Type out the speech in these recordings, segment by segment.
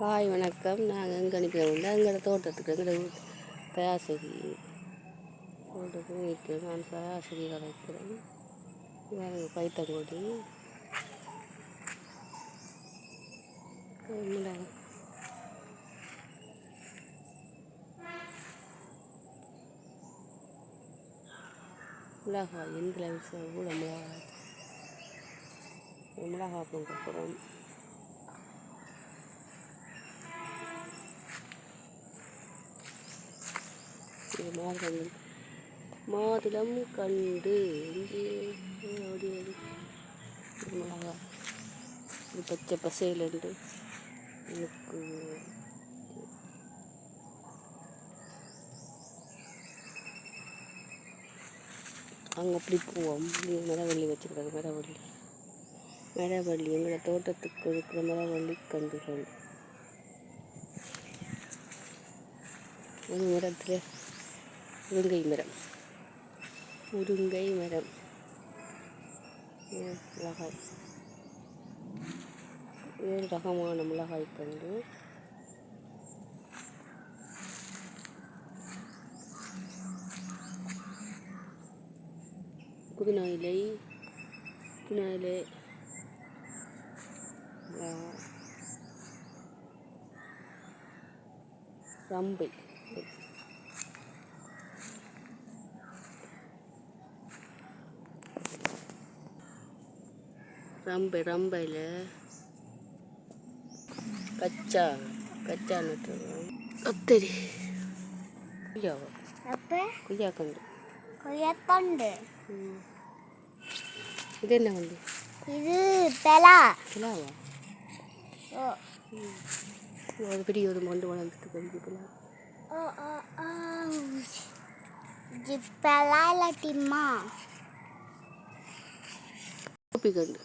Hi வணக்கம். நாங்கள் எங்கே அனுப்பிடுவோம் எங்களோட தோட்டத்துக்கு எங்களோட வீட்டு. தோட்டத்துக்கு நிற்கிறோம் நான் தயாசரி கலைக்கிறேன் வேறு பைத்தங்கொடி மிளகாய் மிளகாய் எந்தில் விஷயம் மிளகாய். மிளகாய் போகிறோம் இது மாதிரி மாதுளம் கண்டு இங்கே மிளகா இது பச்சை பசையிலண்டு எனக்கு அங்கே அப்படி போவோம். மரவள்ளி வச்சுக்கிறது மரவள்ளி. மரவள்ளி எங்களை தோட்டத்துக்கு இருக்கிற மரவள்ளி கண்டுகள் ஒரு மரத்தில் முருங்கை மரம். முருங்கை மரம். மிளகாய். வேறு ரகமான மிளகாய் பண்டு புதினா இலை புதினா இலை ரம்பை. ரம்பை ரம்பையில் கச்சா கச்சா நட்டுருக்கோம் கத்தரி குய்யாவா. அப்போ? குய்யா கண்டு கொய்யாத்தண்டு ம். இது என்ன கண்டு இது பெலா பிலாவா ஓ. ஒரு பெரிய ஒரு மண்டு வளர்ந்துட்டு பெரிய பிலா ஓ ஓ ஓ. இது பெலா இல்லாட்டிம்மா? கோப்பி கண்டு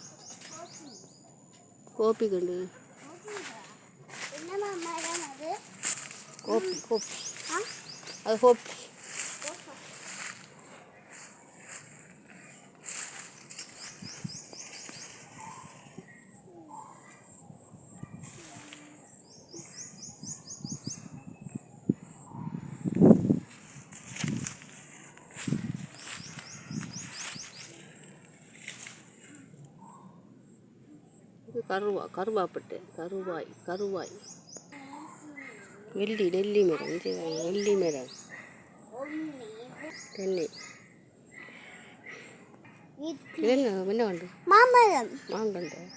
கோப்பி கண்டு என்னம்மா மரம் அது? கோப்பி കറുവ കറുവാപ്പിട്ട് കറുവായി കറുവായി. വെള്ളി ഡെല്ലി മരം ഇത് നെല്ലിമരം തന്നെ ഇതെന്നാ? പിന്നെ മാമ്പഴം. മാമ്പഴം